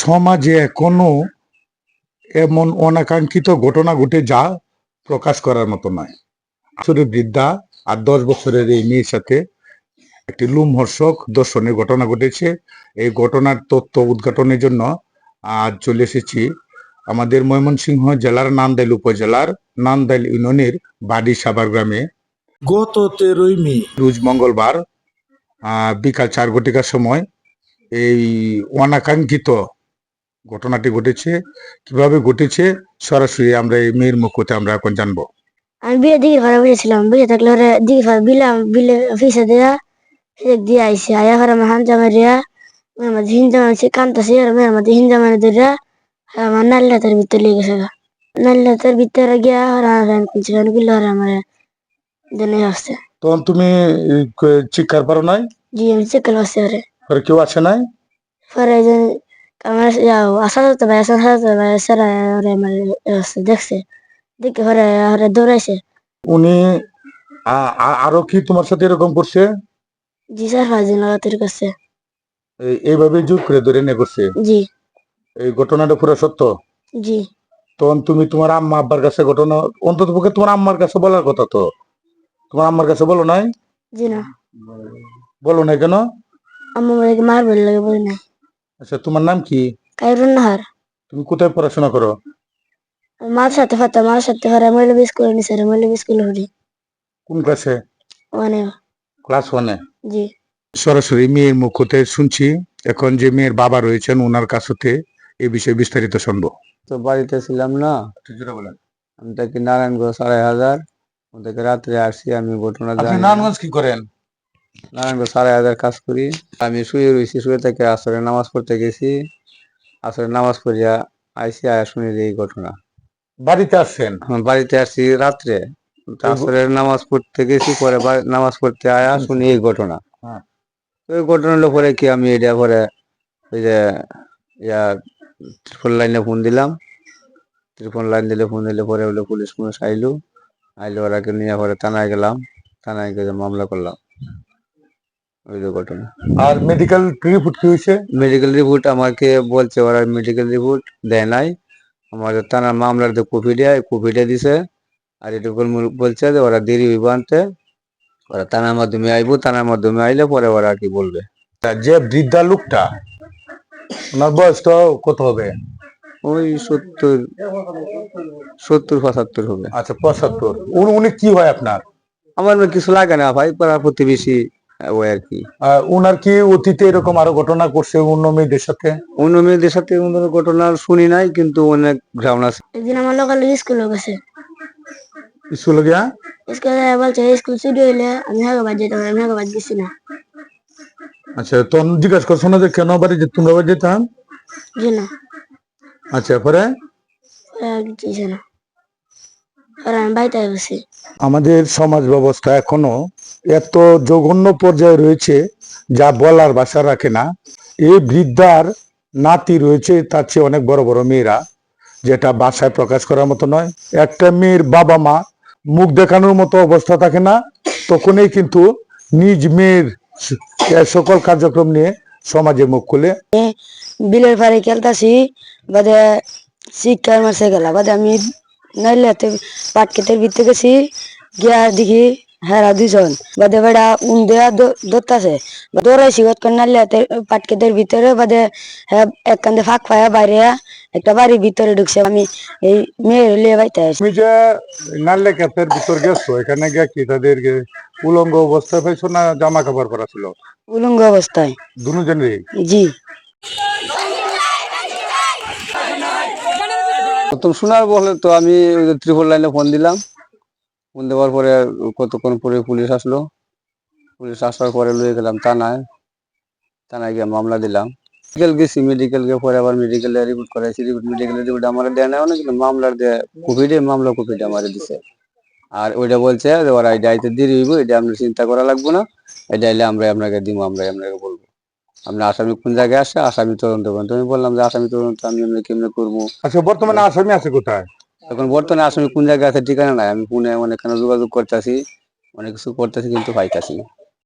সমাজে এখনও এমন অনাকাঙ্ক্ষিত ঘটনা ঘটে যা প্রকাশ করার মতো নয়। আসলে বৃদ্ধা আর দশ বছরের এই মেয়ের সাথে একটি লুমহর্ষক দর্শনের ঘটনা ঘটেছে। এই ঘটনার তথ্য উদ্ঘাটনের জন্য আজ চলে এসেছি আমাদের ময়মনসিংহ জেলার নান্দাইল উপজেলার নান্দাইল ইউনিয়নের বাড়ি সাবার গ্রামে। গত তেরোই মে রোজ মঙ্গলবার বিকাল চার ঘটিকার সময় এই অনাকাঙ্ক্ষিত ঘটনাটি ঘটেছে। কীভাবে ঘটেছে? সরাসরি আমরা এই মেয়ের মুখ হতে আমরা এখন জানব। আমি বিয়ে দিঘির ঘরে বসেছিলাম। বসে থাকলে ওরে দিঘির ঘরে বিলাম, বিলে অফিসে দেয়া ফেক দিয়ে আইসি। আয়া ঘরে আমার হান জামা রিয়া মেয়ের মধ্যে আর মেয়ের মধ্যে ধরিয়া আমার ভিতরে লেগে গেছে নাল হাতের ভিতরে গিয়া হরা রান কুচি রানগুলো আমার তখন তুমি চিৎকার পারো নাই? জি আমি আসছে ওরে আর। কেউ আসে নাই? পরে আমার আসা যেতে ভাই আসা যেতে ভাই সারা ওরে আমার দেখছে। দেখে দৌড়াইছে। উনি আরও কি তোমার সাথে এরকম করছে? জি স্যার লাগাতার এইভাবে জোর করে ধরে নিয়ে করছে? জি। এই ঘটনাটা পুরো সত্য? জি। তখন তুমি তোমার আম্মা আব্বার কাছে ঘটনা অন্তত পক্ষে তোমার আম্মার কাছে বলার কথা তো? তোমার আম্মার কাছে বলো নাই? জি না। বলো নাই কেন? আমার বাড়িতে মার বলে লাগে বলি নাই। আচ্ছা তোমার নাম কি? কাইরুন নাহার। তুমি কোথায় পড়াশোনা করো? মার সাথে ফাতা মার সাথে ফারা মহিলা স্কুলে নিছে রে মহিলা স্কুলে হরি কোন ক্লাসে? মানে ক্লাস ওয়ানে? জি। সরাসরি মেয়ের মুখ হতে শুনছি এখন যে মেয়ের বাবা রয়েছেন ওনার কাছ হতে এই বিষয়ে বিস্তারিত শুনব। তো বাড়িতে ছিলাম না। বলেন। আমি থাকি নারায়ণগঞ্জ আড়াই হাজার। ওদেরকে রাত্রে আসছি আমি ঘটনা জানি। নারায়ণগঞ্জ কি করেন? নারায়ণগঞ্জ আড়াই হাজার কাজ করি। আমি শুয়ে রয়েছি শুয়ে থেকে আসরে নামাজ পড়তে গেছি। আসরে নামাজ পড়িয়া আইসি আয়া শুনি এই ঘটনা। বাড়িতে আসছেন? বাড়িতে আসছি রাত্রে। আসরের নামাজ পড়তে গেছি পরে নামাজ পড়তে আয়া শুনি এই ঘটনা। হ্যাঁ। তো এই ঘটনা পরে কি আমি এটা পরে ওই যে ইয়া ত্রিপল লাইনে ফোন দিলাম। ত্রিপল লাইন দিলে ফোন দিলে পরে হলো পুলিশ পুলিশ আইলো আইলো ওরাকে নিয়ে পরে থানায় গেলাম থানায় গিয়ে মামলা করলাম। ওই যে ঘটনা। আর মেডিকেল রিপোর্ট কি হয়েছে? মেডিকেল রিপোর্ট আমাকে বলছে ওরা মেডিকেল রিপোর্ট দেয় নাই। আমাদের থানার মামলার যে কপিটা দিছে। আর এটুকু বলছে যে ওরা দেরি হইব আনতে। ওরা থানার মাধ্যমে আইবো থানার মাধ্যমে আইলে পরে ওরা আর কি বলবে। যে বৃদ্ধা লোকটা ওনার বয়স তো কত হবে? ওই সত্তর সত্তর পঁচাত্তর হবে। আচ্ছা পঁচাত্তর। উনি উনি কি হয় আপনার? আমার না কিছু লাগে না ভাই পাড়া প্রতিবেশী ওই আর কি। উনার কি অতীতে এরকম আরও ঘটনা করছে অন্য মেয়েদের সাথে? অন্য মেয়েদের সাথে অন্য ঘটনা শুনি নাই কিন্তু অনেক গ্রাউন্ড আছে। একদিন আমার লোকাল স্কুলে গেছে। স্কুলে গিয়া? স্কুলে বলছে স্কুল ছুটি হইলে আমি হাগাবাদ যেতাম আমি হাগাবাদ গেছি না। আচ্ছা তখন জিজ্ঞাসা করছ না যে কেন বাড়ি যে তোমরা বাড়ি যেতাম? জি না। আচ্ছা পরে বসি। আমাদের সমাজ ব্যবস্থা এখনও এত জঘন্য পর্যায়ে রয়েছে যা বলার ভাষা রাখে না। এই বৃদ্ধার নাতি রয়েছে তার চেয়ে অনেক বড় বড় মেয়েরা যেটা বাসায় প্রকাশ করার মতো নয়। একটা মেয়ের বাবা মা মুখ দেখানোর মতো অবস্থা থাকে না তখনই কিন্তু নিজ মেয়ের সকল কার্যক্রম নিয়ে সমাজে মুখ খুলে। বিলের পাড়ে খেলতাছি, বাদে শিক্ষার মাসে গেলা, বাদে আমি নাইলাতে পাটকেটের ভিতরে গেছি, গিয়া দেখি হেরা দুজন বাদে বেড়া উন দেয়া ধরতাছে দৌড়াইছি কতক্ষণ নাইলাতে পাট খেতের ভিতরে, বাদে এক কান্দে ফাঁক পায়া বাইরে একটা বাড়ির ভিতরে ঢুকছে আমি এই মেয়ের লিয়ে বাইতে আসি। তুমি যে নাল্লে ক্যাপের ভিতর গেছো এখানে গিয়ে কি তাদের উলঙ্গ অবস্থায় পাইছো না জামা কাপড় পরা ছিল? উলঙ্গ অবস্থায়। দুজনেরই? জি। প্রথম শোনার বলে তো আমি ত্রিপল লাইনে ফোন দিলাম। ফোন দেওয়ার পরে কতক্ষণ পরে পুলিশ আসলো। পুলিশ আসার পরে লয়ে গেলাম থানায়। থানায় গিয়ে মামলা দিলাম। মেডিকেল গেছি মেডিকেল গিয়ে পরে আবার মেডিকেলে রিপোর্ট করাইছি রিপোর্ট মেডিকেল রিপোর্ট আমার দেয় না কিন্তু মামলার দেয় কোভিডে মামলা কোভিডে আমার দিছে। আর ওইটা বলছে ওরা এটা আইতে দেরি হইব এটা আপনার চিন্তা করা লাগবে না এটা আইলে আমরা আপনাকে দিব আমরা আপনাকে বলব। আপনি আসামি কোন জায়গায় আসে আসামি তদন্ত করেন। তুমি বললাম যে আসামি তদন্ত আমি এমনি কেমনে করব? আচ্ছা বর্তমানে আসামি আছে কোথায়? এখন বর্তমানে আসামি কোন জায়গায় আছে ঠিকানা নাই। আমি পুনে অনেকখানে যোগাযোগ করতেছি অনেক কিছু করতেছি কিন্তু পাইতাছি। না